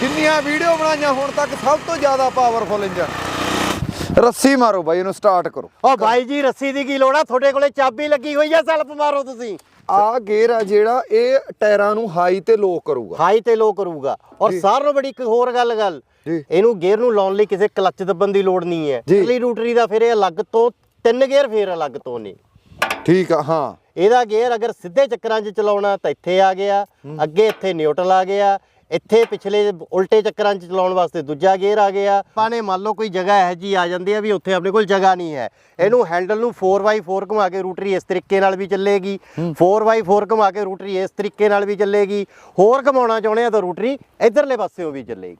ਜਿੰਨੀਆਂ ਵੀਡੀਓ ਬਣਾਈਆਂ ਹੁਣ ਤੱਕ ਸਭ ਤੋਂ ਜ਼ਿਆਦਾ ਪਾਵਰਫੁਲ ਇੰਜਨ ਰੱਸੀ ਮਾਰੋ ਬਾਈ ਇਹਨੂੰ ਸਟਾਰਟ ਕਰੋ। ਓ ਬਾਈ ਜੀ ਰੱਸੀ ਦੀ ਕੀ ਲੋੜ ਆ? ਤੁਹਾਡੇ ਕੋਲੇ ਚਾਬੀ ਲੱਗੀ ਹੋਈ ਆ ਸੈਲਫ ਮਾਰੋ ਤੁਸੀਂ। ਆ ਗੇਅਰ ਆ ਜਿਹੜਾ ਇਹ ਟਾਇਰਾਂ ਨੂੰ ਹਾਈ ਤੇ ਲੋ ਕਰੂਗਾ। ਹਾਈ ਤੇ ਲੋ ਕਰੂਗਾ। ਔਰ। ਸਾਰਿਆਂ ਨਾਲੋਂ ਬੜੀ ਇੱਕ ਹੋਰ ਗੱਲ ਗੱਲ। ਇਹਨੂੰ ਗੇਅਰ ਨੂੰ ਲਾਉਣ ਲਈ ਕਿਸੇ ਕਲੱਚ ਦੱਬਣ ਦੀ ਲੋੜ ਨਹੀਂ ਹੈ। ਇਕੱਲੀ ਰੂਟਰੀ ਦਾ ਫਿਰ ਇਹ ਅਲੱਗ ਤੋਂ ਤਿੰਨ ਗੇਅਰ ਫੇਰ ਅਲੱਗ ਤੋਂ ਨੇ। ਠੀਕ ਆ ਹਾਂ। ਇਹਦਾ ਗੇਅਰ ਅਗਰ ਸਿੱਧੇ ਚੱਕਰਾਂ 'ਚ ਚਲਾਉਣਾ ਤਾਂ ਇੱਥੇ ਆ ਗਿਆ। ਅੱਗੇ ਇੱਥੇ ਨਿਊਟਰਲ ਆ ਗਿਆ। ਇੱਥੇ ਪਿਛਲੇ ਉਲਟੇ ਚੱਕਰਾਂ 'ਚ ਚਲਾਉਣ ਵਾਸਤੇ ਦੂਜਾ ਗੇਅਰ ਆ ਗਿਆ। ਆਪਾਂ ਨੇ ਮੰਨ ਲਓ ਕੋਈ ਜਗ੍ਹਾ ਇਹੋ ਜੀ ਆ ਜਾਂਦੀ ਹੈ ਵੀ ਉੱਥੇ ਆਪਣੇ ਕੋਲ ਜਗ੍ਹਾ ਨਹੀਂ ਹੈ। ਇਹਨੂੰ ਹੈਂਡਲ ਨੂੰ 4x4 ਘੁਮਾ ਕੇ ਰੂਟਰੀ ਇਸ ਤਰੀਕੇ ਨਾਲ ਵੀ ਚੱਲੇਗੀ। 4x4 ਘੁਮਾ ਕੇ ਰੂਟਰੀ ਇਸ ਤਰੀਕੇ ਨਾਲ ਵੀ ਚੱਲੇਗੀ। ਹੋਰ ਘਮਾਉਣਾ ਚਾਹੁੰਦੇ ਆ ਤਾਂ ਰੂਟਰੀ ਇਧਰਲੇ ਪਾਸਿਓਂ ਵੀ ਚੱਲੇਗੀ।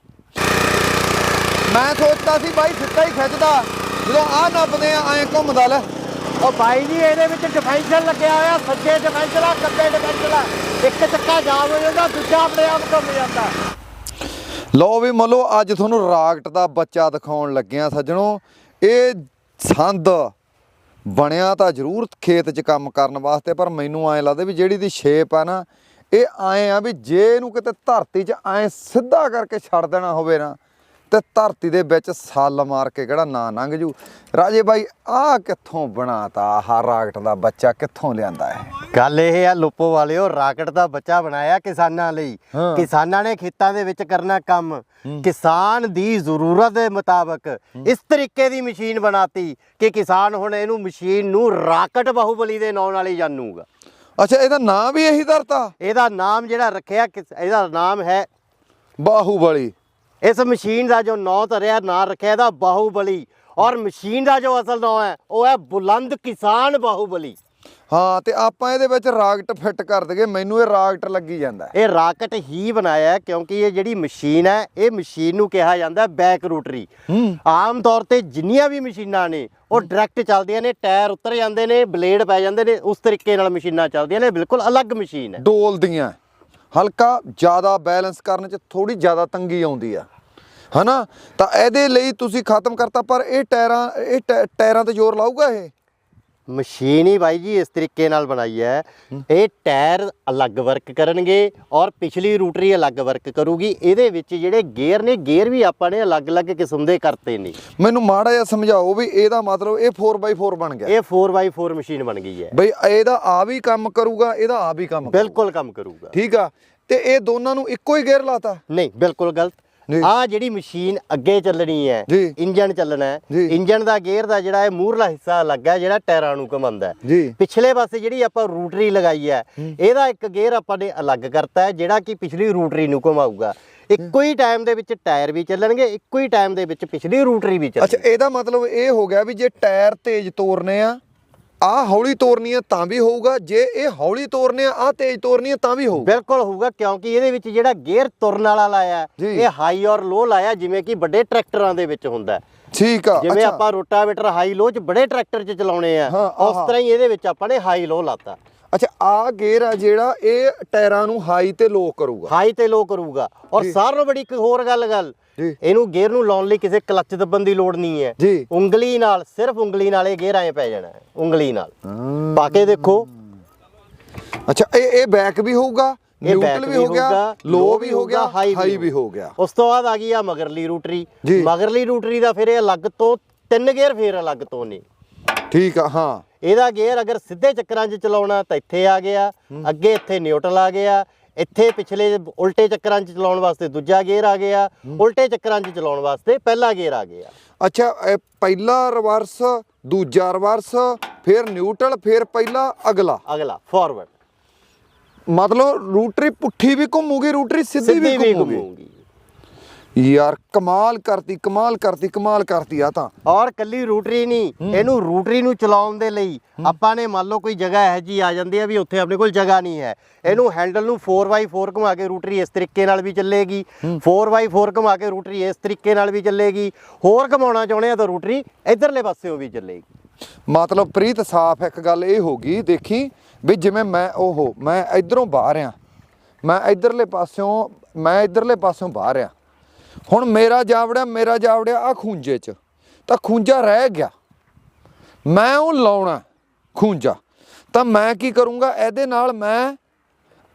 ਮੈਂ ਸੋਚਦਾ ਸੀ ਬਾਈ ਸਿੱਧਾ ਹੀ ਖਿੱਚਦਾ। ਜਦੋਂ ਆ ਨੱਪਦੇ ਆ ਐਂ ਘੁੰਮਦਾ ਲੈ। ਉਹ ਬਾਈ ਜੀ, ਇਹਦੇ ਵਿੱਚ ਡਿਫੈਂਸ਼ਰ ਲੱਗਿਆ ਹੋਇਆ, ਸੱਜੇ ਡਿਫੈਂਸ਼ਰ ਆ ਖੱਬੇ ਡਿਫੈਂਸ਼ਰ ਆ। ਇੱਕ ਚੱਕਾ ਜਾਮ ਹੋ ਜਾਂਦਾ, ਦੂਜਾ ਆਪਣੇ ਆਪ ਘੁੰਮ ਜਾਂਦਾ। ਲਓ ਵੀ ਮੱਲੋ, ਅੱਜ ਤੁਹਾਨੂੰ ਰਾਕਟ ਦਾ ਬੱਚਾ ਦਿਖਾਉਣ ਲੱਗਿਆ ਸੱਜਣੋ। ਇਹ ਸੰਦ ਬਣਿਆ ਤਾਂ ਜ਼ਰੂਰ ਖੇਤ 'ਚ ਕੰਮ ਕਰਨ ਵਾਸਤੇ, ਪਰ ਮੈਨੂੰ ਐਂ ਲੱਗਦਾ ਵੀ ਜਿਹੜੀ ਦੀ ਸ਼ੇਪ ਆ ਨਾ, ਇਹ ਐਂ ਆ ਵੀ ਜੇ ਇਹਨੂੰ ਕਿਤੇ ਧਰਤੀ 'ਚ ਐਂ ਸਿੱਧਾ ਕਰਕੇ ਛੱਡ ਦੇਣਾ ਹੋਵੇ ਨਾ ਤੇ ਧਰਤੀ ਦੇ ਵਿੱਚ ਸੱਲ ਮਾਰ ਕੇ ਕਿਹੜਾ ਨਾ ਲੰਘ ਜੂ? ਰਾਜੇ ਬਾਈ ਆਹ ਕਿੱਥੋਂ ਬਣਾਤਾ? ਆਹ ਰਾਕਟ ਦਾ ਬੱਚਾ ਕਿੱਥੋਂ ਲਿਆਂਦਾ ਹੈ ਗੱਲ ਇਹ ਆ ਲੋਪੋ ਵਾਲਿਓ ਰਾਕਟ ਦਾ ਬੱਚਾ ਬਣਾਇਆ ਕਿਸਾਨਾਂ ਲਈ। ਕਿਸਾਨਾਂ ਨੇ ਖੇਤਾਂ ਦੇ ਵਿੱਚ ਕਰਨਾ ਕੰਮ। ਕਿਸਾਨ ਦੀ ਜ਼ਰੂਰਤ ਦੇ ਮੁਤਾਬਕ ਇਸ ਤਰੀਕੇ ਦੀ ਮਸ਼ੀਨ ਬਣਾਤੀ ਕਿ ਕਿਸਾਨ ਹੁਣ ਇਹਨੂੰ ਮਸ਼ੀਨ ਨੂੰ ਰਾਕਟ ਬਾਹੂਬਲੀ ਦੇ ਨਾਂ ਨਾਲ ਹੀ ਜਾਣੂਗਾ। ਅੱਛਾ ਇਹਦਾ ਨਾਂ ਵੀ ਇਹੀ ਧਰਤਾ? ਇਹਦਾ ਨਾਮ ਜਿਹੜਾ ਰੱਖਿਆ ਇਹਦਾ ਨਾਮ ਹੈ ਬਾਹੂਬਲੀ। ਇਸ ਮਸ਼ੀਨ ਦਾ ਜੋ ਨਾਂ ਧਰਿਆ ਨਾਂ ਰੱਖਿਆ ਇਹਦਾ ਬਾਹੂਬਲੀ। ਔਰ ਮਸ਼ੀਨ ਦਾ ਜੋ ਅਸਲ ਨਾਂ ਹੈ ਉਹ ਹੈ ਬੁਲੰਦ ਕਿਸਾਨ ਬਾਹੂਬਲੀ। ਹਾਂ ਤੇ ਆਪਾਂ ਇਹਦੇ ਵਿੱਚ ਰਾਕਟ ਫਿੱਟ ਕਰ ਦਈਏ ਮੈਨੂੰ ਇਹ ਰਾਕਟ ਲੱਗੀ ਜਾਂਦਾ। ਇਹ ਰਾਕਟ ਹੀ ਬਣਾਇਆ ਕਿਉਂਕਿ ਇਹ ਜਿਹੜੀ ਮਸ਼ੀਨ ਹੈ ਇਹ ਮਸ਼ੀਨ ਨੂੰ ਕਿਹਾ ਜਾਂਦਾ ਬੈਕ ਰੋਟਰੀ। ਆਮ ਤੌਰ ਤੇ ਜਿੰਨੀਆਂ ਵੀ ਮਸ਼ੀਨਾਂ ਨੇ ਉਹ ਡਾਇਰੈਕਟ ਚੱਲਦੀਆਂ ਨੇ ਟਾਇਰ ਉਤਰ ਜਾਂਦੇ ਨੇ ਬਲੇਡ ਪੈ ਜਾਂਦੇ ਨੇ ਉਸ ਤਰੀਕੇ ਨਾਲ ਮਸ਼ੀਨਾਂ ਚੱਲਦੀਆਂ ਨੇ ਬਿਲਕੁਲ ਅਲੱਗ ਮਸ਼ੀਨ ਹੈ। ਡੋਲਦੀਆਂ ਹਲਕਾ ਜ਼ਿਆਦਾ ਬੈਲੈਂਸ ਕਰਨ ਚ ਥੋੜੀ ਜ਼ਿਆਦਾ ਤੰਗੀ ਆਉਂਦੀ ਆ। ਹਨਾ? ਤਾਂ ਇਹਦੇ ਲਈ ਤੁਸੀਂ ਖਤਮ ਕਰਤਾ, ਪਰ ਇਹ ਟਾਇਰਾਂ, ਇਹ ਟੈ- ਟਾਇਰਾਂ ਤੇ ਜ਼ੋਰ ਲਾਊਗਾ ਇਹ? ਮਸ਼ੀਨ ਹੀ ਬਾਈ ਜੀ ਇਸ ਤਰੀਕੇ ਨਾਲ ਬਣਾਈ ਹੈ। ਇਹ ਟਾਇਰ ਅਲੱਗ ਵਰਕ ਕਰਨਗੇ ਔਰ ਪਿਛਲੀ ਰੂਟਰੀ ਅਲੱਗ ਵਰਕ ਕਰੂਗੀ। ਇਹਦੇ ਵਿੱਚ ਜਿਹੜੇ ਗੇਅਰ ਨੇ ਗੇਅਰ ਵੀ ਆਪਾਂ ਨੇ ਅਲੱਗ-ਅਲੱਗ ਕਿਸਮ ਦੇ ਕਰਤੇ ਨੇ। ਮੈਨੂੰ ਮਾੜਾ ਜਿਹਾ ਸਮਝਾਓ ਵੀ ਇਹਦਾ ਮਤਲਬ ਇਹ 4x4 ਬਣ ਗਿਆ। ਇਹ 4x4 ਮਸ਼ੀਨ ਬਣ ਗਈ ਹੈ। ਬਈ ਇਹਦਾ ਆ ਵੀ ਕੰਮ ਕਰੂਗਾ ਇਹਦਾ ਆ ਵੀ ਕੰਮ। ਬਿਲਕੁਲ ਕੰਮ ਕਰੂਗਾ। ਠੀਕ ਆ? ਤੇ ਇਹ ਦੋਨਾਂ ਨੂੰ ਇੱਕੋ ਹੀ ਗੇਅਰ ਲਾਤਾ? ਨਹੀਂ ਬਿਲਕੁਲ ਗਲਤ। ਆ ਜਿਹੜੀ ਮਸ਼ੀਨ ਅੱਗੇ ਚੱਲਣੀ ਹੈ। ਇੰਜਨ ਚੱਲਣਾ ਹੈ। ਇੰਜਨ ਦਾ ਗੇਅਰ ਦਾ ਜਿਹੜਾ ਹੈ ਮੂਹਰਲਾ ਹਿੱਸਾ ਅਲੱਗ ਹੈ ਜਿਹੜਾ ਟਾਇਰਾਂ ਨੂੰ ਘੁਮਾਉਂਦਾ ਪਿਛਲੇ ਪਾਸੇ ਜਿਹੜੀ ਆਪਾਂ ਰੂਟਰੀ ਲਗਾਈ ਹੈ ਇਹਦਾ ਇੱਕ ਗੇਅਰ ਆਪਾਂ ਨੇ ਅਲੱਗ ਕਰਤਾ ਹੈ ਜਿਹੜਾ ਕਿ ਪਿਛਲੀ ਰੂਟਰੀ ਨੂੰ ਘੁਮਾਊਗਾ। ਇੱਕੋ ਹੀ ਟਾਈਮ ਦੇ ਵਿੱਚ ਟਾਇਰ ਵੀ ਚੱਲਣਗੇ ਇੱਕੋ ਹੀ ਟਾਈਮ ਦੇ ਵਿੱਚ ਪਿਛਲੀ ਰੂਟਰੀ ਵੀ ਅੱਛਾ ਚੱਲੇਗੀ ਇਹਦਾ ਮਤਲਬ ਇਹ ਹੋ ਗਿਆ ਵੀ ਜੇ ਟਾਇਰ ਤੇਜ਼ ਤੋਰਨੇ ਆ ਆ ਹੌਲੀ ਤੋਰਨੀ ਆ ਤਾਂ ਵੀ ਹੋਊਗਾ ਜੇ ਇਹ ਹੌਲੀ ਤੋਰਨੇ ਆ ਆ ਤੇਜ਼ ਤੋਰਨੀ ਆ ਤਾਂ ਵੀ ਹੋਊਗਾ ਬਿਲਕੁਲ ਹੋਊਗਾ ਕਿਉਂਕਿ ਇਹਦੇ ਵਿੱਚ ਜਿਹੜਾ ਗੇਅਰ ਤੁਰਨ ਵਾਲਾ ਲਾਇਆ। ਇਹ ਹਾਈ ਔਰ ਲੋ ਲਾਇਆ ਜਿਵੇਂ ਕਿ ਵੱਡੇ ਟਰੈਕਟਰਾਂ ਦੇ ਵਿੱਚ ਹੁੰਦਾ ਠੀਕ ਆ ਜਿਵੇਂ ਆਪਾਂ ਰੋਟਾਵੇਟਰ ਹਾਈ ਲੋ ਚ ਬੜੇ ਟਰੈਕਟਰ ਚ ਚਲਾਉਣੇ ਆ ਉਸ। ਤਰ੍ਹਾਂ ਹੀ ਇਹਦੇ ਵਿੱਚ ਆਪਾਂ ਨੇ ਹਾਈ ਲੋ ਲਾਤਾ। ਅੱਛਾ ਆ ਗੇਅਰ ਆ ਜਿਹੜਾ ਇਹ ਟਾਇਰਾਂ ਨੂੰ ਹਾਈ ਤੇ ਲੋ ਕਰੂਗਾ। ਹਾਈ ਤੇ ਲੋ ਕਰੂਗਾ। ਔਰ। ਸਾਰਿਆਂ ਨਾਲੋਂ ਬੜੀ ਇੱਕ ਹੋਰ ਗੱਲ ਗੱਲ। ਇਹਨੂੰ ਗੇਅਰ ਨੂੰ ਲਾਉਣ ਲਈ ਕਿਸੇ ਕਲੱਚ ਦੱਬਣ ਦੀ ਲੋੜ ਨਹੀਂ ਹੈ। ਜੀ। ਉਂਗਲੀ ਨਾਲ ਸਿਰਫ ਉਂਗਲੀ ਨਾਲ ਇਹ ਗੇਅਰ ਐ ਪੈ ਜਾਣਾ ਹੈ ਉਂਗਲੀ ਨਾਲ। ਪਾ ਕੇ ਦੇਖੋ। ਅੱਛਾ ਇਹ ਇਹ ਬੈਕ ਵੀ ਹੋਊਗਾ ਨਿਊਟਰਲ ਵੀ ਹੋ ਗਿਆ ਲੋ ਵੀ ਹੋ ਗਿਆ ਹਾਈ ਵੀ ਹੋ ਗਿਆ। ਉਸ ਤੋਂ ਬਾਅਦ ਆ ਗਈ ਆ ਮਗਰਲੀ ਰੂਟਰੀ। ਮਗਰਲੀ ਰੂਟਰੀ ਦਾ ਫਿਰ ਇਹ ਅਲੱਗ ਤੋਂ ਤਿੰਨ ਗੇਅਰ ਫੇਰ ਅਲੱਗ ਤੋਂ ਨੇ। ਠੀਕ ਆ ਹਾਂ। ਇਹਦਾ ਗੇਅਰ ਅਗਰ ਸਿੱਧੇ ਚੱਕਰਾਂ 'ਚ ਚਲਾਉਣਾ ਤਾਂ ਇੱਥੇ ਆ ਗਿਆ ਅੱਗੇ ਇੱਥੇ ਨਿਊਟਰਲ ਆ ਗਿਆ ਇੱਥੇ ਪਿਛਲੇ ਉਲਟੇ ਚੱਕਰਾਂ 'ਚ ਚਲਾਉਣ ਵਾਸਤੇ ਦੂਜਾ ਗੇਅਰ ਆ ਗਿਆ ਉਲਟੇ ਚੱਕਰਾਂ 'ਚ ਚਲਾਉਣ ਵਾਸਤੇ ਪਹਿਲਾ ਗੇਅਰ ਆ ਗਿਆ। ਅੱਛਾ ਇਹ ਪਹਿਲਾ ਰਿਵਰਸ ਦੂਜਾ ਰਿਵਰਸ ਫਿਰ ਨਿਊਟਰਲ ਫਿਰ ਪਹਿਲਾ ਅਗਲਾ? ਅਗਲਾ ਫਾਰਵਰਡ ਮਤਲਬ ਰੂਟਰੀ ਪੁੱਠੀ ਵੀ ਘੁੰਮੂਗੀ ਰੂਟਰੀ ਸਿੱਧੀ ਵੀ ਘੁੰਮੂਗੀ। ਯਾਰ ਕਮਾਲ ਕਰਤੀ ਕਮਾਲ ਕਰਤੀ ਕਮਾਲ ਕਰਤੀ ਆ ਤਾਂ। ਔਰ ਕੱਲੀ ਰੂਟਰੀ ਨਹੀਂ ਇਹਨੂੰ ਰੂਟਰੀ ਨੂੰ ਚਲਾਉਣ ਦੇ ਲਈ ਆਪਾਂ ਨੇ ਮੰਨ ਲਓ ਕੋਈ ਜਗ੍ਹਾ ਇਹੋ ਜੀ ਆ ਜਾਂਦੀ ਹੈ ਵੀ ਉੱਥੇ ਆਪਣੇ ਕੋਲ ਜਗ੍ਹਾ ਨਹੀਂ ਹੈ। ਇਹਨੂੰ ਹੈਂਡਲ ਨੂੰ 4x4 ਘੁਮਾ ਕੇ ਰੂਟਰੀ ਇਸ ਤਰੀਕੇ ਨਾਲ ਵੀ ਚੱਲੇਗੀ। 4x4 ਘੁਮਾ ਕੇ ਰੂਟਰੀ ਇਸ ਤਰੀਕੇ ਨਾਲ ਵੀ ਚੱਲੇਗੀ। ਹੋਰ ਘਮਾਉਣਾ ਚਾਹੁੰਦੇ ਆ ਤਾਂ ਰੂਟਰੀ ਇਧਰਲੇ ਪਾਸਿਓਂ ਵੀ ਚੱਲੇਗੀ। ਮਤਲਬ ਪ੍ਰੀਤ ਸਾਫ਼ ਇੱਕ ਗੱਲ ਇਹ ਹੋ ਗਈ ਦੇਖੀ ਵੀ ਜਿਵੇਂ ਮੈਂ ਉਹ ਮੈਂ ਇਧਰੋਂ ਬਾਹਰ ਆ। ਮੈਂ ਇਧਰਲੇ ਪਾਸਿਓਂ ਮੈਂ ਇਧਰਲੇ ਪਾਸਿਓਂ ਬਾਹਰ ਆ। ਹੁਣ ਮੇਰਾ ਜਾਵੜਿਆ ਮੇਰਾ ਜਾਵੜਿਆ ਆ ਖੂੰਜੇ 'ਚ। ਤਾਂ ਖੂੰਜਾ ਰਹਿ ਗਿਆ। ਮੈਂ ਉਹ ਲਾਉਣਾ ਖੂੰਜਾ। ਤਾਂ ਮੈਂ ਕੀ ਕਰੂੰਗਾ? ਇਹਦੇ ਨਾਲ ਮੈਂ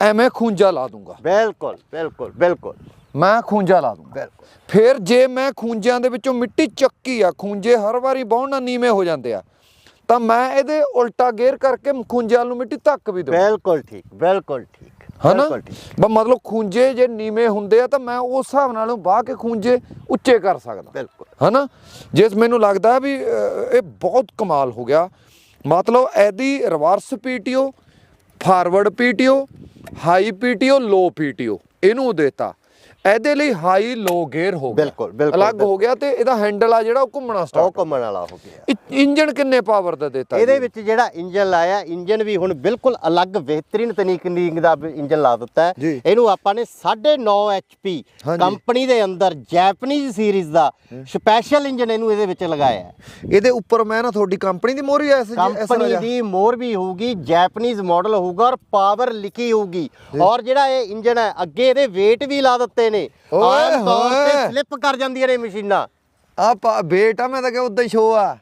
ਐਵੇਂ ਖੂੰਜਾ ਲਾ ਦੂੰਗਾ। ਬਿਲਕੁਲ ਬਿਲਕੁਲ ਬਿਲਕੁਲ। ਮੈਂ ਖੂੰਜਾ ਲਾ ਦੂੰਗਾ। ਬਿਲਕੁਲ। ਫਿਰ ਜੇ ਮੈਂ ਖੂੰਜਿਆਂ ਦੇ ਵਿੱਚੋਂ ਮਿੱਟੀ ਚੱਕੀ ਆ ਖੂੰਜੇ ਹਰ ਵਾਰੀ ਬਹੁਣ ਨਾਲ ਨੀਵੇਂ ਹੋ ਜਾਂਦੇ ਆ ਤਾਂ ਮੈਂ ਇਹਦੇ ਉਲਟਾ ਗੇਅਰ ਕਰਕੇ ਖੂੰਜਿਆਂ ਨੂੰ ਮਿੱਟੀ ਧੱਕ ਵੀ ਦਊਂ ਬਿਲਕੁਲ ਠੀਕ ਬਿਲਕੁਲ ਠੀਕ। ਹਨਾ? ਬਸ ਮਤਲਬ ਖੂੰਜੇ ਜੇ ਨੀਵੇਂ ਹੁੰਦੇ ਆ ਤਾਂ ਮੈਂ ਉਸ ਹਿਸਾਬ ਨਾਲ ਬਾਹ ਕੇ ਖੂੰਜੇ ਉੱਚੇ ਕਰ ਸਕਦਾ। ਬਿਲਕੁਲ। ਹਨਾ? ਜੇ ਮੈਨੂੰ ਲੱਗਦਾ ਵੀ ਇਹ ਬਹੁਤ ਕਮਾਲ ਹੋ ਗਿਆ। ਮਤਲਬ ਇਹਦੀ reverse PTO forward PTO high PTO low PTO ਇਹਨੂੰ ਦੇਤਾ। ਇਹਦੇ ਲਈ ਹਾਈ ਲੋ ਗੇਅਰ ਹੋ ਗਿਆ। ਬਿਲਕੁਲ, ਬਿਲਕੁਲ, ਅਲੱਗ ਹੋ ਗਿਆ ਤੇ ਇਹਦਾ ਹੈਂਡਲ ਆ ਜਿਹੜਾ ਉਹ ਘੁੰਮਣਾ ਉਹ ਸਟਾਰਟ ਘੁੰਮਣ ਵਾਲਾ ਹੋ ਗਿਆ। ਇੰਜਨ ਕਿੰਨੇ ਪਾਵਰ ਦਾ ਦਿੱਤਾ ਇਹਦੇ? ਵਿੱਚ ਜਿਹੜਾ ਇੰਜਨ ਲਾਇਆ ਇੰਜਨ ਵੀ ਹੁਣ ਬਿਲਕੁਲ ਅਲੱਗ ਬਿਹਤਰੀਨ ਤਕਨੀਕ ਦਾ ਇੰਜਨ ਲਾ ਦਿੱਤਾ। ਇਹਨੂੰ ਆਪਾਂ ਨੇ 9.5 HP ਹਾਂਜੀ। ਕੰਪਨੀ ਦੇ ਅੰਦਰ ਜੈਪਨੀਜ਼ ਸੀਰੀਜ਼ ਦਾ ਸਪੈਸ਼ਲ ਇੰਜਨ ਇਹਨੂੰ ਇਹਦੇ ਵਿੱਚ ਲਗਾਇਆ ਇਹਦੇ ਉੱਪਰ ਮੈਂ ਨਾ ਤੁਹਾਡੀ ਕੰਪਨੀ ਦੀ ਮੋਹਰੀ ਐਸ ਕੰਪਨੀ ਦੀ ਮੋਰ ਵੀ ਹੋਊਗੀ ਜੈਪਨੀਜ਼ ਮਾਡਲ ਹੋਊਗਾ ਔਰ ਪਾਵਰ ਲਿਖੀ ਹੋਊਗੀ। ਔਰ ਜਿਹੜਾ ਇਹ ਇੰਜਨ ਹੈ ਅੱਗੇ ਇਹਦੇ weight ਵੀ ਲਾ ਦਿੱਤੇ ਨੇ। ਓਏ ਆਮ ਤੌਰ ਤੇ ਹੋਏ। ਸਲਿੱਪ ਕਰ ਜਾਂਦੀਆਂ ਨੇ ਮਸ਼ੀਨਾਂ। ਆ ਆ ਮੈਂ ਤਾਂ ਕਿ ਉਦਾਂ ਹੀ ਸ਼ੋ ਆ।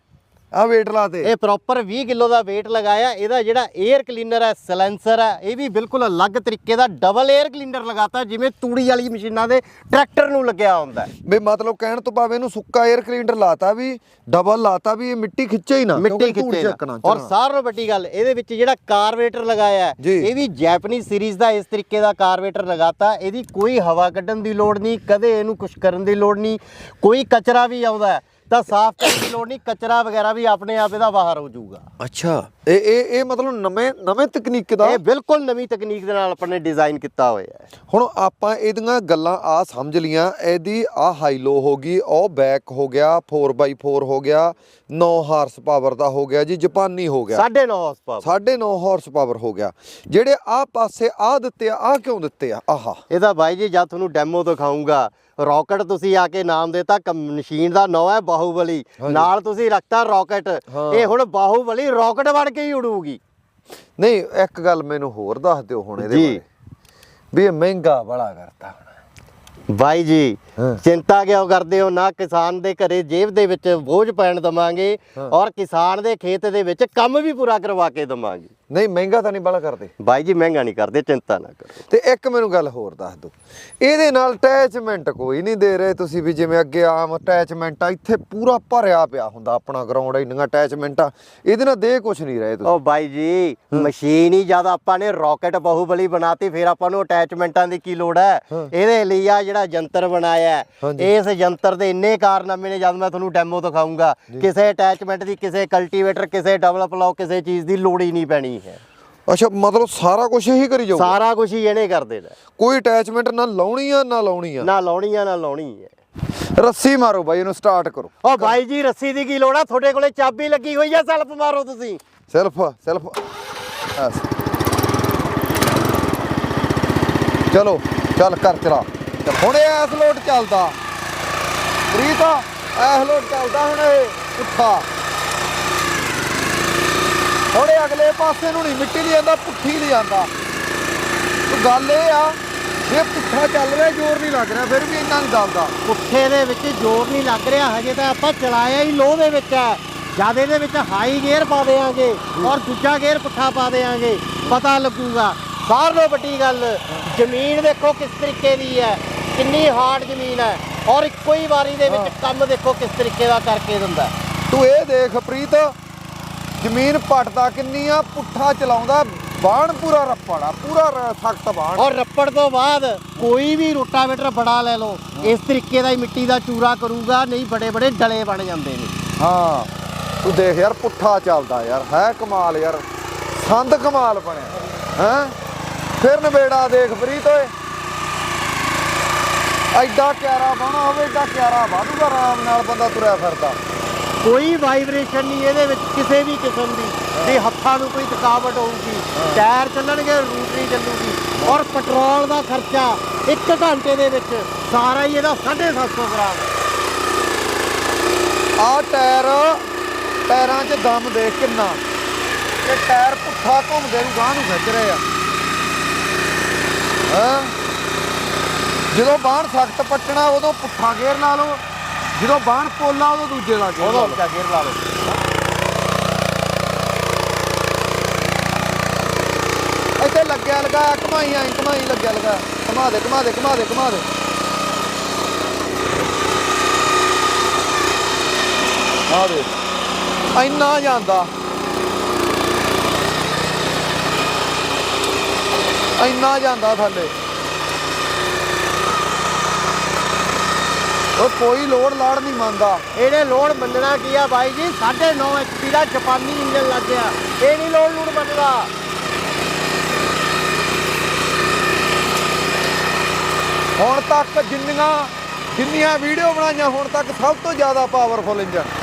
ਆ weight ਲਾਤੇ ਇਹ ਪ੍ਰੋਪਰ 20 ਕਿਲੋ ਦਾ weight ਲਗਾਇਆ। ਇਹਦਾ ਜਿਹੜਾ 에ਅਰ ਕਲੀਨਰ ਹੈ ਸਲੈਂਸਰ ਹੈ ਇਹ ਵੀ ਬਿਲਕੁਲ ਅਲੱਗ ਤਰੀਕੇ ਦਾ ਡਬਲ 에ਅਰ ਕਲੀਨਰ ਲਗਾਤਾ ਜਿਵੇਂ ਤੂੜੀ ਵਾਲੀ ਮਸ਼ੀਨਾਂ ਦੇ ਟਰੈਕਟਰ ਨੂੰ ਲੱਗਿਆ ਹੁੰਦਾ ਵੀ ਮਤਲਬ ਕਹਿਣ ਤੋਂ ਭਾਵੇਂ ਇਹਨੂੰ ਸੁੱਕਾ 에ਅਰ ਕਲੀਨਰ ਲਾਤਾ ਵੀ ਡਬਲ ਲਾਤਾ ਵੀ ਇਹ ਮਿੱਟੀ ਖਿੱਚੇ ਹੀ ਨਾ ਮਿੱਟੀ ਖਿੱਚੇ ਔਰ ਸਾਰ ਨੂੰ ਵੱਡੀ ਗੱਲ ਇਹਦੇ ਵਿੱਚ ਜਿਹੜਾ ਕਾਰਵੇਟਰ ਲਗਾਇਆ ਇਹ ਵੀ ਜੈਪਨੀਜ਼ ਸੀਰੀਜ਼ ਦਾ ਇਸ ਤਰੀਕੇ ਦਾ ਕਾਰਵੇਟਰ ਲਗਾਤਾ। ਇਹਦੀ ਕੋਈ ਹਵਾ ਕੱਢਣ ਦੀ ਲੋੜ ਨਹੀਂ ਕਦੇ ਇਹਨੂੰ ਕੁਝ ਕਰਨ ਦੀ ਲੋੜ ਨਹੀਂ। ਕੋਈ ਕਚਰਾ ਵੀ ਆਉਂਦਾ ਤਾਂ ਸਾਫ਼ ਕਰਨ ਦੀ ਲੋੜ ਨਹੀਂ ਕਚਰਾ ਵਗੈਰਾ ਵੀ ਆਪਣੇ ਆਪ ਇਹਦਾ ਬਾਹਰ ਹੋ ਜਾਊਗਾ। ਅੱਛਾ ਇਹ ਇਹ ਇਹ ਮਤਲਬ ਨਵੇਂ ਨਵੇਂ ਤਕਨੀਕ ਦਾ? ਇਹ ਬਿਲਕੁਲ ਨਵੀਂ ਤਕਨੀਕ ਦੇ ਨਾਲ ਆਪਾਂ ਨੇ ਡਿਜ਼ਾਈਨ ਕੀਤਾ ਹੋਇਆ ਹੈ। ਹੁਣ ਆਪਾਂ ਇਹਦੀਆਂ ਗੱਲਾਂ ਆ ਸਮਝ ਲੀਆਂ ਇਹਦੀ ਆ ਹਾਈ ਲੋ ਹੋ ਗਈ ਉਹ ਬੈਕ ਹੋ ਗਿਆ 4x4 ਹੋ ਗਿਆ 9 ਹਾਰਸ ਪਾਵਰ ਦਾ ਹੋ ਗਿਆ ਜੀ ਜਾਪਾਨੀ ਹੋ ਗਿਆ। 9.5 ਹਾਰਸ ਪਾਵਰ 9.5 ਹਾਰਸ ਪਾਵਰ ਹੋ ਗਿਆ। ਜਿਹੜੇ ਆ ਪਾਸੇ ਆ ਦਿੱਤੇ ਆ ਆ ਕਿਉਂ ਦਿੱਤੇ ਆ? ਆਹਾ। ਇਹਦਾ ਬਾਈ ਜੀ ਜਦ ਤੁਹਾਨੂੰ ਡੈਮੋ ਦਿਖਾਉਂਗਾ ਰਾਕਟ ਤੁਸੀਂ ਆ ਕੇ ਨਾਮ ਦਿੱਤਾ ਮਸ਼ੀਨ ਦਾ ਨਾਂ ਹੈ ਬਾਹੂਬਲੀ। ਨਾਲ ਤੁਸੀਂ ਰੱਖਤਾ ਰਾਕਟ। ਇਹ ਹੁਣ ਬਾਹੂਬਲੀ ਰਾਕਟ ਬਣ ਕੇ ਹੀ ਉਡੂਗੀ। ਨਹੀਂ ਇੱਕ ਗੱਲ ਮੈਨੂੰ ਹੋਰ ਦੱਸ ਦਿਓ ਹੁਣ ਇਹਦੇ। ਬਾਰੇ। ਵੀ ਇਹ ਮਹਿੰਗਾ ਬੜਾ ਕਰਤਾ ਹੁਣ। ਬਾਈ ਜੀ। ਚਿੰਤਾ ਕਿਉਂ ਕਰਦੇ ਹੋ? ਨਾ ਕਿਸਾਨ ਦੇ ਘਰੇ ਜੇਬ ਦੇ ਵਿੱਚ ਬੋਝ ਪੈਣ ਦਵਾਂਗੇ ਔਰ ਕਿਸਾਨ ਦੇ ਖੇਤ ਦੇ ਵਿੱਚ ਕੰਮ ਵੀ ਪੂਰਾ ਕਰਵਾ ਕੇ ਦਵਾਂਗੇ। ਨਹੀਂ ਮਹਿੰਗਾ ਤਾਂ ਨਹੀਂ ਬੜਾ ਕਰਦੇ। ਬਾਈ ਜੀ ਮਹਿੰਗਾ ਨਹੀਂ ਕਰਦੇ ਚਿੰਤਾ ਨਾ ਕਰੋ। ਤੇ ਇੱਕ ਮੈਨੂੰ ਗੱਲ ਹੋਰ ਦੱਸ ਦਿਓ। ਇਹਦੇ ਨਾਲ ਅਟੈਚਮੈਂਟ ਕੋਈ ਨਹੀਂ ਦੇ ਰਹੇ ਤੁਸੀਂ ਵੀ ਜਿਵੇਂ ਅੱਗੇ ਆਮ ਅਟੈਚਮੈਂਟ ਆ ਇੱਥੇ ਪੂਰਾ ਭਰਿਆ ਪਿਆ ਹੁੰਦਾ ਆਪਣਾ ਗਰਾਊਂਡ ਇੰਨੀਆਂ ਅਟੈਚਮੈਂਟਾਂ। ਇਹਦੇ ਨਾਲ ਦੇ ਕੁਝ ਨਹੀਂ ਰਹੇ ਤੁਸੀਂ। ਉਹ ਬਾਈ ਜੀ ਮਸ਼ੀਨ ਹੀ ਜਦ ਆਪਾਂ ਨੇ ਰਾਕਟ ਬਾਹੂਬਲੀ ਬਣਾਤੀ ਫਿਰ ਆਪਾਂ ਨੂੰ ਅਟੈਚਮੈਂਟਾਂ ਦੀ ਕੀ ਲੋੜ ਹੈ? ਇਹਦੇ ਲਈ ਆ ਜਿਹੜਾ ਯੰਤਰ ਬਣਾਇਆ। ਇਸ ਯੰਤਰ ਦੇ ਇੰਨੇ ਕਾਰਨਾਮੇ ਨੇ ਜਦ ਮੈਂ ਤੁਹਾਨੂੰ ਡੈਮੋ ਦਿਖਾਉਂਗਾ ਕਿਸੇ ਅਟੈਚਮੈਂਟ ਦੀ ਕਿਸੇ ਕਲਟੀਵੇਟਰ ਕਿਸੇ ਡਬਲ ਪਲਾਉ ਕਿਸੇ ਚੀਜ਼ ਦੀ ਲੋੜ ਹੀ ਨਹੀਂ ਪੈਣੀ। ਹੈ। ਅੱਛਾ ਮਤਲਬ ਸਾਰਾ ਕੁਝ ਇਹੀ ਕਰੀ ਜਾਊਗਾ? ਸਾਰਾ ਕੁਝ ਹੀ ਇਹਨੇ ਕਰ ਦੇਣਾ। ਕੋਈ ਅਟੈਚਮੈਂਟ ਨਾ ਲਾਉਣੀ ਆ ਨਾ ਲਾਉਣੀ ਆ? ਨਾ ਲਾਉਣੀ ਆ ਨਾ ਲਾਉਣੀ ਹੈ ਰੱਸੀ ਮਾਰੋ ਬਾਈ ਇਹਨੂੰ ਸਟਾਰਟ ਕਰੋ। ਉਹ ਬਾਈ ਜੀ ਰੱਸੀ ਦੀ ਕੀ ਲੋੜ ਆ? ਤੁਹਾਡੇ ਕੋਲੇ ਚਾਬੀ ਲੱਗੀ ਹੋਈ ਆ ਸੈਲਫ ਮਾਰੋ ਤੁਸੀਂ। ਸੈਲਫ ਸੈਲਫ ਚਲੋ ਚੱਲ ਕਰ ਚਲਾ। ਹੁਣ ਇਹ ਐਸ ਲੋਟ ਚੱਲਦਾ। ਪ੍ਰੀਤ ਐਸ ਲੋਟ ਚੱਲਦਾ ਹੁਣ ਇਹ। ਪੁੱਠਾ ਹੁਣ ਇਹ ਅਗਲੇ ਪਾਸੇ ਨੂੰ ਨਹੀਂ ਮਿੱਟੀ ਲਈ ਜਾਂਦਾ ਪੁੱਠੀ ਲਈ ਜਾਂਦਾ ਤੇ ਗੱਲ ਇਹ ਆ ਇਹ ਪੁੱਠਾ ਚੱਲ ਰਿਹਾ ਜ਼ੋਰ ਨਹੀਂ ਲੱਗ ਰਿਹਾ ਫਿਰ ਵੀ ਇੰਨਾ ਨਹੀਂ ਦਬਦਾ ਪੁੱਠੇ ਦੇ ਵਿੱਚ ਜ਼ੋਰ ਨਹੀਂ ਲੱਗ ਰਿਹਾ ਹਜੇ ਤਾਂ ਆਪਾਂ ਚਲਾਇਆ ਹੀ ਲੋ ਦੇ ਵਿੱਚ ਹੈ। ਜਦ ਇਹਦੇ ਵਿੱਚ ਹਾਈ ਗੇਅਰ ਪਾ ਦੇਾਂਗੇ ਔਰ ਦੂਜਾ ਗੇਅਰ ਪੁੱਠਾ ਪਾ ਦੇਾਂਗੇ ਪਤਾ ਲੱਗੂਗਾ। ਸਾਰਿਆਂ ਨਾਲੋਂ ਵੱਡੀ ਗੱਲ ਜ਼ਮੀਨ ਦੇਖੋ ਕਿਸ ਤਰੀਕੇ ਦੀ ਹੈ ਕਿੰਨੀ ਹਾਰਡ ਜ਼ਮੀਨ ਹੈ ਔਰ ਇੱਕੋ ਹੀ ਵਾਰੀ ਦੇ ਵਿੱਚ ਕੰਮ ਦੇਖੋ ਕਿਸ ਤਰੀਕੇ ਦਾ ਕਰਕੇ ਦਿੰਦਾ। ਤੂੰ ਇਹ ਦੇਖ ਪ੍ਰੀਤ ਜ਼ਮੀਨ ਪਟਦਾ ਕਿੰਨੀ ਆ ਪੁੱਠਾ ਚਲਾਉਂਦਾ ਬਾਣ ਪੂਰਾ ਰੱਪੜ ਆ ਪੂਰਾ ਸਖਤ ਬਾਣ। ਔਰ ਰੱਪੜ ਤੋਂ ਬਾਅਦ ਕੋਈ ਵੀ ਰੋਟਾਵੇਟਰ ਬੜਾ ਲੈ ਲਓ ਇਸ ਤਰੀਕੇ ਦਾ ਹੀ ਮਿੱਟੀ ਦਾ ਚੂਰਾ ਕਰੂਗਾ ਨਹੀਂ ਬੜੇ ਬੜੇ ਡਲੇ ਬਣ ਜਾਂਦੇ ਨੇ। ਹਾਂ ਤੂੰ ਦੇਖ ਯਾਰ ਪੁੱਠਾ ਚੱਲਦਾ ਯਾਰ ਹੈ ਕਮਾਲ ਯਾਰ ਸੰਦ ਕਮਾਲ ਬਣਿਆ ਹੈ? ਫਿਰ ਨਵੇੜਾ ਦੇਖ ਪ੍ਰੀਤ ਓਏ। ਐਡਾ ਕਿਆਰਾ ਬਾਣਾ ਹੋਵੇ ਐਡਾ ਕਿਆਰਾ ਵਾਧੂਗਾ ਆਰਾਮ ਨਾਲ ਬੰਦਾ ਤੁਰਿਆ ਫਿਰਦਾ। ਕੋਈ ਵਾਈਬ੍ਰੇਸ਼ਨ ਨਹੀਂ ਇਹਦੇ ਵਿੱਚ ਕਿਸੇ ਵੀ ਕਿਸਮ ਦੀ। ਤੇ ਹੱਥਾਂ ਨੂੰ ਕੋਈ ਥਕਾਵਟ ਹੋਊਗੀ ਟਾਇਰ ਚੱਲਣਗੇ ਰੂਟਰੀ ਚੱਲੂਗੀ ਔਰ ਪੈਟਰੋਲ ਦਾ ਖਰਚਾ 1 ਘੰਟੇ ਦੇ ਵਿੱਚ ਸਾਰਾ ਹੀ ਇਹਦਾ 750 ਗ੍ਰਾਮ। ਆ ਟਾਇਰ ਟਾਇਰਾਂ 'ਚ ਦਮ ਦੇਖ ਕਿੰਨਾ। ਇਹ ਟਾਇਰ ਪੁੱਠਾ ਘੁੰਮਦੇ ਨੂੰ ਗਾਂ ਨੂੰ ਖਿੱਚ ਰਹੇ ਆ। ਹਾਂ? ਜਦੋਂ ਬਾਹਰ ਸਖਤ ਪੱਟਣਾ ਉਦੋਂ ਪੁੱਠਾ ਗੇਅਰ ਲਾ ਲਓ। ਜਦੋਂ ਬਾਹਰ ਪੋਲਾ ਉਦੋਂ ਦੂਜੇ ਲਾ ਕੇ ਉਦੋਂ ਉੱਚਾ ਲਾ ਲਓ। ਇੱਥੇ ਲੱਗਿਆ ਲਗਾ ਘਮਾਈ ਐਂ ਘਮਾਈ ਲੱਗਿਆ ਲਗਾ ਘਮਾ ਦੇ ਘਮਾ ਦੇ ਘਮਾ ਦੇ ਘਮਾ ਦੇ। ਆ ਦੇ ਇੰਨਾ ਜਾਂਦਾ। ਇੰਨਾ ਜਾਂਦਾ ਥੱਲੇ। ਉਹ ਕੋਈ ਲੋਡ ਲਾੜ ਨਹੀਂ ਮੰਨਦਾ। ਇਹਨੇ ਲੋਡ ਮੰਨਣਾ ਕੀ ਆ ਬਾਈ ਜੀ? 9.5 ਐਚਪੀ ਦਾ ਜਾਪਾਨੀ ਇੰਜਨ ਲੱਗ ਗਿਆ। ਇਹ ਨਹੀਂ ਲੋਡ ਲੋਡ ਮੰਨਦਾ। ਹੁਣ ਤੱਕ ਜਿੰਨੀਆਂ ਜਿੰਨੀਆਂ ਵੀਡੀਓ ਬਣਾਈਆਂ ਹੁਣ ਤੱਕ ਸਭ ਤੋਂ ਜ਼ਿਆਦਾ ਪਾਵਰਫੁਲ ਇੰਜਨ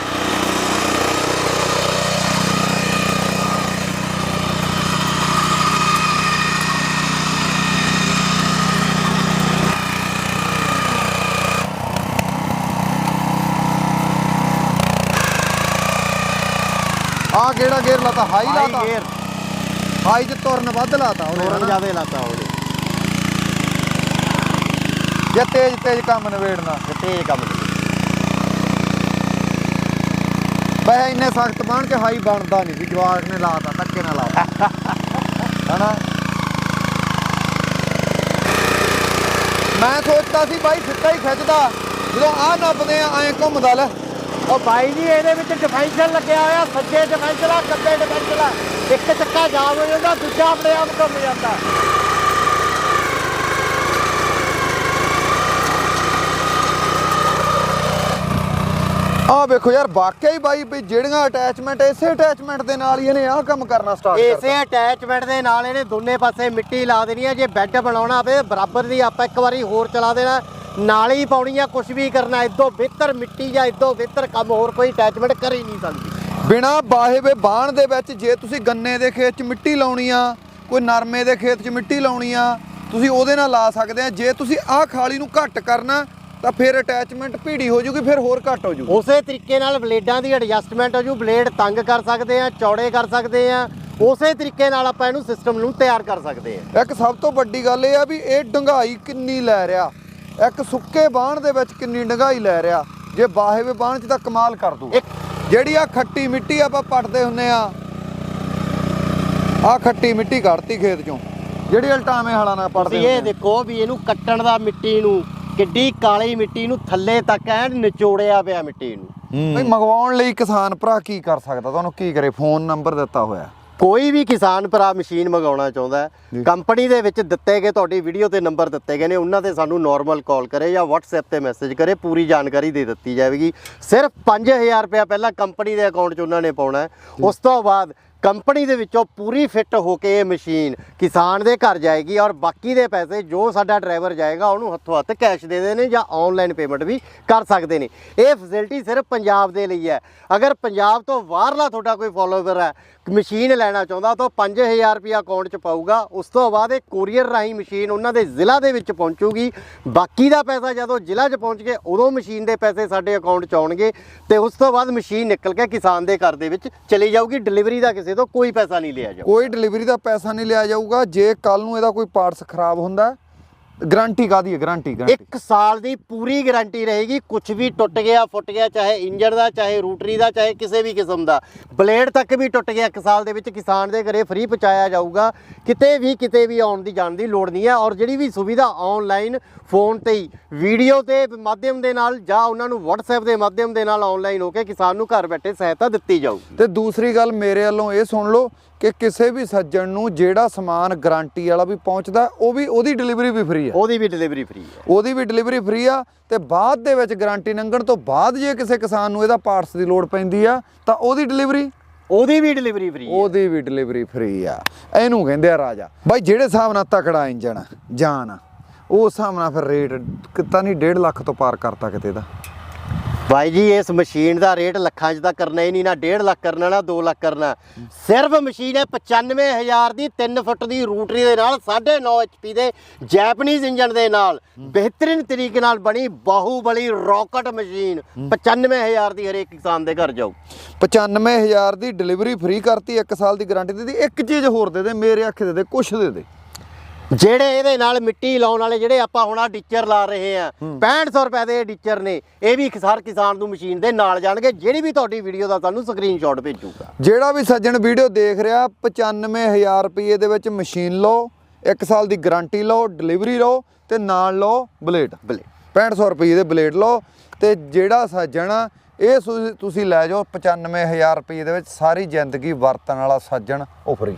ਆ ਕਿਹੜਾ ਗੇਅਰ ਲਾਤਾ ਹਾਈ ਹਾਈ ਲਾਤਾ। ਗੇਅਰ ਹਾਈ ਚ ਤੁਰਨ ਵੱਧ ਲਾਤਾ ਉਹਨੇ ਹਨਾ? ਜ਼ਿਆਦੇ ਲਾਤਾ ਉਹਨੇ। ਜੇ ਤੇਜ਼ ਤੇਜ਼ ਕੰਮ ਨਵੇੜਨਾ ਤੇ ਤੇਜ਼ ਕੰਮ ਵੈਸੇ ਇੰਨੇ ਸਖਤ ਬਣ ਕੇ ਹਾਈ ਬਣਦਾ ਨਹੀਂ ਸੀ ਜਵਾਕ ਨੇ ਲਾਤਾ ਧੱਕੇ ਨਾਲ ਲਾਤਾ। ਹਨਾ? ਮੈਂ ਸੋਚਦਾ ਸੀ ਬਾਈ ਸਿੱਧਾ ਹੀ ਖਿੱਚਦਾ। ਜਦੋਂ ਆਹ ਨੱਪਦੇ ਆ ਐਂ ਘੁੰਮਦਾ ਲੈ। ਉਹ ਬਾਈ ਜੀ ਇਹਦੇ ਵਿੱਚ ਡਿਫੈਂਸ਼ਰ ਲੱਗਿਆ ਹੋਇਆ ਸੱਜੇ ਡਿਫੈਂਸ਼ਰ ਆ ਖੱਬੇ ਡਿਫੈਂਸ਼ਰ ਆ। ਇੱਕ ਚੱਕਾ ਜਾਮ ਹੋ ਜਾਂਦਾ ਦੂਜਾ ਆਪਣੇ ਆਪ ਘੁੰਮ ਜਾਂਦਾ। ਆਹ ਵੇਖੋ ਯਾਰ ਵਾਕਿਆ ਹੀ ਬਾਈ ਵੀ ਜਿਹੜੀਆਂ ਅਟੈਚਮੈਂਟ ਇਸੇ ਅਟੈਚਮੈਂਟ ਦੇ ਨਾਲ ਹੀ ਇਹਨੇ ਆਹ ਕੰਮ ਕਰਨਾ ਸਟਾਰਟ ਇਸੇ ਕਰਤਾ ਅਟੈਚਮੈਂਟ ਦੇ ਨਾਲ ਇਹਨੇ ਦੋਨੇ ਪਾਸੇ ਮਿੱਟੀ ਲਾ ਦੇਣੀ ਆ ਜੇ ਬੈੱਡ ਬਣਾਉਣਾ ਪਵੇ ਬਰਾਬਰ ਦੀ ਆਪਾਂ ਇੱਕ ਵਾਰੀ ਹੋਰ ਚਲਾ ਦੇਣਾ। ਨਾਲ ਹੀ ਪਾਉਣੀ ਆ ਕੁਝ ਵੀ ਕਰਨਾ ਇਦੋਂ ਬਿਹਤਰ ਮਿੱਟੀ ਜਾਂ ਇਦੋਂ ਬਿਹਤਰ ਕੰਮ ਹੋਰ ਕੋਈ ਅਟੈਚਮੈਂਟ ਕਰ ਹੀ ਨਹੀਂ ਸਕਦੀ। ਬਿਨਾ ਬਾਹੇ ਵੇ ਬਾਣ ਦੇ ਵਿੱਚ ਜੇ ਤੁਸੀਂ ਗੰਨੇ ਦੇ ਖੇਤ 'ਚ ਮਿੱਟੀ ਲਾਉਣੀ ਆ ਕੋਈ ਨਰਮੇ ਦੇ ਖੇਤ 'ਚ ਮਿੱਟੀ ਲਾਉਣੀ ਆ ਤੁਸੀਂ ਉਹਦੇ ਨਾਲ ਲਾ ਸਕਦੇ ਆ। ਜੇ ਤੁਸੀਂ ਆਹ ਖਾਲੀ ਨੂੰ ਘੱਟ ਕਰਨਾ ਤਾਂ ਫਿਰ ਅਟੈਚਮੈਂਟ ਭੀੜੀ ਹੋ ਜੂਗੀ ਫਿਰ ਹੋਰ ਘੱਟ ਹੋ ਜੂਗੀ। ਉਸੇ ਤਰੀਕੇ ਨਾਲ ਬਲੇਡਾਂ ਦੀ ਐਡਜਸਟਮੈਂਟ ਹੋ ਜੂ ਬਲੇਡ ਤੰਗ ਕਰ ਸਕਦੇ ਆ ਚੌੜੇ ਕਰ ਸਕਦੇ ਆ ਉਸੇ ਤਰੀਕੇ ਨਾਲ ਆਪਾਂ ਇਹਨੂੰ ਸਿਸਟਮ ਨੂੰ ਤਿਆਰ ਕਰ ਸਕਦੇ ਆ। ਇੱਕ ਸਭ ਤੋਂ ਵੱਡੀ ਗੱਲ ਇਹ ਆ ਵੀ ਇਹ ਡੰਗਾਈ ਕਿੰਨੀ ਲੈ ਰਿਹਾ। ਇੱਕ ਸੁੱਕੇ ਬਾਣ ਦੇ ਵਿੱਚ ਕਿੰਨੀ ਡੰਗਾਈ ਲੈ ਰਿਹਾ। ਜੇ ਬਾਹੇ ਵੇ ਬਾਣ 'ਚ ਤਾਂ ਕਮਾਲ ਕਰ ਦੂ। ਜਿਹੜੀ ਆ ਖੱਟੀ ਮਿੱਟੀ ਆਪਾਂ ਪੱਟਦੇ ਹੁੰਨੇ ਆ ਆ ਖੱਟੀ ਮਿੱਟੀ ਕੱਢਤੀ ਖੇਤ 'ਚੋਂ। ਜਿਹੜੀ ਅਲਟਾਵੇਂ ਹਾਲਾਂ ਨਾਲ ਪੱਟਦੇ ਤੁਸੀਂ ਇਹ। ਦੇਖੋ ਵੀ ਇਹਨੂੰ ਕੱਟਣ ਦਾ ਮਿੱਟੀ ਨੂੰ ਕਿੱਡੀ ਕਾਲੀ ਮਿੱਟੀ ਨੂੰ ਥੱਲੇ ਤੱਕ ਐਨ ਨਿਚੋੜਿਆ ਪਿਆ ਮਿੱਟੀ ਨੂੰ। ਮੰਗਵਾਉਣ ਲਈ ਕਿਸਾਨ ਭਰਾ ਕੀ ਕਰ ਸਕਦਾ? ਤੁਹਾਨੂੰ ਕੀ ਕਰੇ? ਫੋਨ ਨੰਬਰ ਦਿੱਤਾ ਹੋਇਆ। ਕੋਈ ਵੀ ਕਿਸਾਨ ਭਰਾ ਮਸ਼ੀਨ ਮੰਗਾਉਣਾ ਚਾਹੁੰਦਾ ਹੈ ਕੰਪਨੀ ਦੇ ਵਿੱਚ ਦਿੱਤੇ ਗਏ ਤੁਹਾਡੀ ਵੀਡੀਓ ਤੇ ਨੰਬਰ ਦਿੱਤੇ ਗਏ ਨੇ ਉਹਨਾਂ ਤੇ ਸਾਨੂੰ ਨਾਰਮਲ ਕਾਲ ਕਰੇ ਜਾਂ WhatsApp ਤੇ ਮੈਸੇਜ ਕਰੇ ਪੂਰੀ ਜਾਣਕਾਰੀ ਦੇ ਦਿੱਤੀ ਜਾਵੇਗੀ। ਸਿਰਫ 5000 ਰੁਪਇਆ ਪਹਿਲਾਂ ਕੰਪਨੀ ਦੇ ਅਕਾਊਂਟ 'ਚ ਉਹਨਾਂ ਨੇ ਪਾਉਣਾ ਹੈ। ਉਸ ਤੋਂ ਬਾਅਦ ਕੰਪਨੀ ਦੇ ਵਿੱਚੋਂ ਪੂਰੀ ਫਿੱਟ ਹੋ ਕੇ ਇਹ ਮਸ਼ੀਨ ਕਿਸਾਨ ਦੇ ਘਰ ਜਾਏਗੀ ਔਰ ਬਾਕੀ ਦੇ ਪੈਸੇ ਜੋ ਸਾਡਾ ਡਰਾਈਵਰ ਜਾਏਗਾ ਉਹਨੂੰ ਹੱਥੋਂ ਹੱਥ ਕੈਸ਼ ਦੇ ਦੇ ਨੇ ਜਾਂ ਆਨਲਾਈਨ ਪੇਮੈਂਟ ਵੀ ਕਰ ਸਕਦੇ ਨੇ। ਇਹ ਫੈਸਿਲਿਟੀ ਸਿਰਫ ਪੰਜਾਬ ਦੇ ਲਈ ਹੈ। ਅਗਰ ਪੰਜਾਬ ਤੋਂ ਬਾਹਰਲਾ ਤੁਹਾਡਾ ਕੋਈ ਫੋਲੋਵਰ ਹੈ ਮਸ਼ੀਨ ਲੈਣਾ ਚਾਹੁੰਦਾ ਤਾਂ 5000 ਰੁਪਇਆ ਅਕਾਊਂਟ 'ਚ ਪਾਊਗਾ। ਉਸ ਤੋਂ ਬਾਅਦ ਇਹ ਕੋਰੀਅਰ ਰਾਹੀਂ ਮਸ਼ੀਨ ਉਹਨਾਂ ਦੇ ਜ਼ਿਲ੍ਹਾ ਦੇ ਵਿੱਚ ਪਹੁੰਚੂਗੀ। ਬਾਕੀ ਦਾ ਪੈਸਾ ਜਦੋਂ ਜ਼ਿਲ੍ਹਾ 'ਚ ਪਹੁੰਚ ਕੇ ਉਦੋਂ ਮਸ਼ੀਨ ਦੇ ਪੈਸੇ ਸਾਡੇ ਅਕਾਊਂਟ 'ਚ ਆਉਣਗੇ ਤੇ ਉਸ ਤੋਂ ਬਾਅਦ ਮਸ਼ੀਨ ਨਿਕਲ ਕੇ ਕਿਸਾਨ ਦੇ ਘਰ ਦੇ ਵਿੱਚ ਚਲੀ ਜਾਊਗੀ। ਡਿਲੀਵਰੀ ਦਾ ਕਿਸੇ ਤੋਂ ਕੋਈ ਪੈਸਾ ਨਹੀਂ ਲਿਆ ਜਾਊਗਾ। ਕੋਈ ਡਿਲੀਵਰੀ ਦਾ ਪੈਸਾ ਨਹੀਂ ਲਿਆ ਜਾਊਗਾ। ਜੇ ਕੱਲ ਨੂੰ ਇਹਦਾ ਕੋਈ ਪਾਰਟਸ ਖਰਾਬ ਹੁੰਦਾ ਗਾਰੰਟੀ ਕਾਦੀ ਹੈ? Guarantee guarantee. ਇੱਕ ਸਾਲ ਦੀ ਪੂਰੀ ਗਾਰੰਟੀ ਰਹੇਗੀ ਕੁਝ ਵੀ ਟੁੱਟ ਗਿਆ ਫੁੱਟ ਗਿਆ ਚਾਹੇ ਇੰਜਨ ਦਾ ਚਾਹੇ ਰੂਟਰੀ ਦਾ ਚਾਹੇ ਕਿਸੇ ਵੀ ਕਿਸਮ ਦਾ। ਬਲੇਡ ਤੱਕ ਵੀ ਟੁੱਟ ਗਿਆ ਇੱਕ ਸਾਲ ਦੇ ਵਿੱਚ ਕਿਸਾਨ ਦੇ ਘਰੇ ਫ੍ਰੀ ਪਹੁੰਚਾਇਆ ਜਾਊਗਾ। ਕਿਤੇ ਵੀ ਕਿਤੇ ਵੀ ਆਉਣ ਦੀ ਜਾਣ ਦੀ ਲੋੜ ਨਹੀਂ ਹੈ। ਔਰ ਜਿਹੜੀ ਵੀ ਸੁਵਿਧਾ ਆਨਲਾਈਨ ਫੋਨ ਤੇ ਹੀ ਵੀਡੀਓ ਦੇ ਮਾਧਿਅਮ ਦੇ ਨਾਲ ਜਾਂ ਉਹਨਾਂ ਨੂੰ WhatsApp ਦੇ ਮਾਧਿਅਮ ਦੇ ਨਾਲ ਆਨਲਾਈਨ ਹੋ ਕੇ ਕਿਸਾਨ ਨੂੰ ਘਰ ਬੈਠੇ ਸਹਾਇਤਾ ਦਿੱਤੀ ਜਾਊਗੀ। ਤੇ ਦੂਸਰੀ ਗੱਲ ਮੇਰੇ ਵੱਲੋਂ ਇਹ ਸੁਣ ਲਓ ਕਿ ਕਿਸੇ ਵੀ ਸੱਜਣ ਨੂੰ ਜਿਹੜਾ ਸਮਾਨ ਗਾਰੰਟੀ ਵਾਲਾ ਵੀ ਪਹੁੰਚਦਾ ਉਹ ਵੀ ਉਹਦੀ ਡਿਲੀਵਰੀ ਵੀ ਫ੍ਰੀ ਹੈ ਉਹਦੀ ਵੀ ਡਿਲੀਵਰੀ ਫ੍ਰੀ ਹੈ ਉਹਦੀ ਵੀ ਡਿਲੀਵਰੀ ਫ੍ਰੀ ਆ ਤੇ ਬਾਅਦ ਦੇ ਵਿੱਚ ਗਾਰੰਟੀ ਲੰਘਣ ਤੋਂ ਬਾਅਦ ਜੇ ਕਿਸੇ ਕਿਸਾਨ ਨੂੰ ਇਹਦਾ ਪਾਰਟਸ ਦੀ ਲੋੜ ਪੈਂਦੀ ਆ ਤਾਂ ਉਹਦੀ ਡਿਲੀਵਰੀ ਉਹਦੀ ਵੀ ਡਿਲੀਵਰੀ ਫ੍ਰੀ ਉਹਦੀ ਵੀ ਡਿਲੀਵਰੀ ਫ੍ਰੀ ਆ। ਇਹਨੂੰ ਕਹਿੰਦੇ ਆ ਰਾਜਾ ਬਾਈ ਜਿਹੜੇ ਹਿਸਾਬ ਨਾਲ ਤਕੜਾ ਇੰਜਣ ਜਾਨ ਆ, ਉਸ ਹਿਸਾਬ ਨਾਲ ਫਿਰ ਰੇਟ ਕਿਤਾ ਨਹੀਂ 1.5 ਲੱਖ ਤੋਂ ਪਾਰ ਕਰਤਾ ਕਿਤੇ ਦਾ। ਭਾਈ ਜੀ, ਇਸ ਮਸ਼ੀਨ ਦਾ ਰੇਟ ਲੱਖਾਂ 'ਚ ਤਾਂ ਕਰਨਾ ਹੀ ਨਹੀਂ ਨਾ 1.5 ਲੱਖ ਕਰਨਾ ਨਾ 2 ਲੱਖ ਕਰਨਾ। ਸਿਰਫ ਮਸ਼ੀਨ ਹੈ 95000 ਦੀ 3 ਫੁੱਟ ਦੀ ਰੂਟਰੀ ਦੇ ਨਾਲ 9.5 HP ਦੇ ਜੈਪਨੀਜ਼ ਇੰਜਨ ਦੇ ਨਾਲ। ਬਿਹਤਰੀਨ ਤਰੀਕੇ ਨਾਲ ਬਣੀ ਬਾਹੂਬਲੀ ਰਾਕਟ ਮਸ਼ੀਨ 95000 ਦੀ ਹਰੇਕ ਕਿਸਾਨ ਦੇ ਘਰ ਜਾਊ। 95000 ਦੀ ਡਿਲੀਵਰੀ ਫ੍ਰੀ ਕਰਤੀ 1 ਸਾਲ ਦੀ ਗਾਰੰਟੀ ਦਿੱਤੀ। ਇੱਕ ਚੀਜ਼ ਹੋਰ ਦੇ ਦੇ, ਮੇਰੇ ਅੱਖ ਦੇ ਦੇ, ਕੁਛ ਦੇ ਦੇ। ਜਿਹੜੇ ਇਹਦੇ ਨਾਲ ਮਿੱਟੀ ਲਾਉਣ ਵਾਲੇ ਜਿਹੜੇ ਆਪਾਂ ਹੁਣ ਆ ਡਿਚਰ ਲਾ ਰਹੇ ਆ 6500 ਰੁਪਏ ਦੇ ਡਿਚਰ ਨੇ ਇਹ ਵੀ ਹਰ ਕਿਸਾਨ ਨੂੰ ਮਸ਼ੀਨ ਦੇ ਨਾਲ ਜਾਣਗੇ ਜਿਹੜੀ ਵੀ ਤੁਹਾਡੀ ਵੀਡੀਓ ਦਾ ਤੁਹਾਨੂੰ ਸਕਰੀਨਸ਼ਾਟ ਭੇਜੂਗਾ। ਜਿਹੜਾ ਵੀ ਸੱਜਣ ਵੀਡੀਓ ਦੇਖ ਰਿਹਾ 95000 ਰੁਪਏ ਦੇ ਵਿੱਚ ਮਸ਼ੀਨ ਲਓ 1 ਸਾਲ ਦੀ ਗਾਰੰਟੀ ਲਓ ਡਿਲੀਵਰੀ ਲਓ ਤੇ ਨਾਲ ਲਓ ਬਲੇਡ ਬਲੇ 6500 ਰੁਪਏ ਦੇ ਬਲੇਡ ਲਓ ਤੇ ਜਿਹੜਾ ਸੱਜਣ ਇਹ ਤੁਸੀਂ ਲੈ ਜਾਓ 95000 ਰੁਪਏ ਦੇ ਵਿੱਚ ਸਾਰੀ ਜ਼ਿੰਦਗੀ ਵਰਤਣ ਵਾਲਾ ਸੱਜਣ ਉਹ ਫਰੀ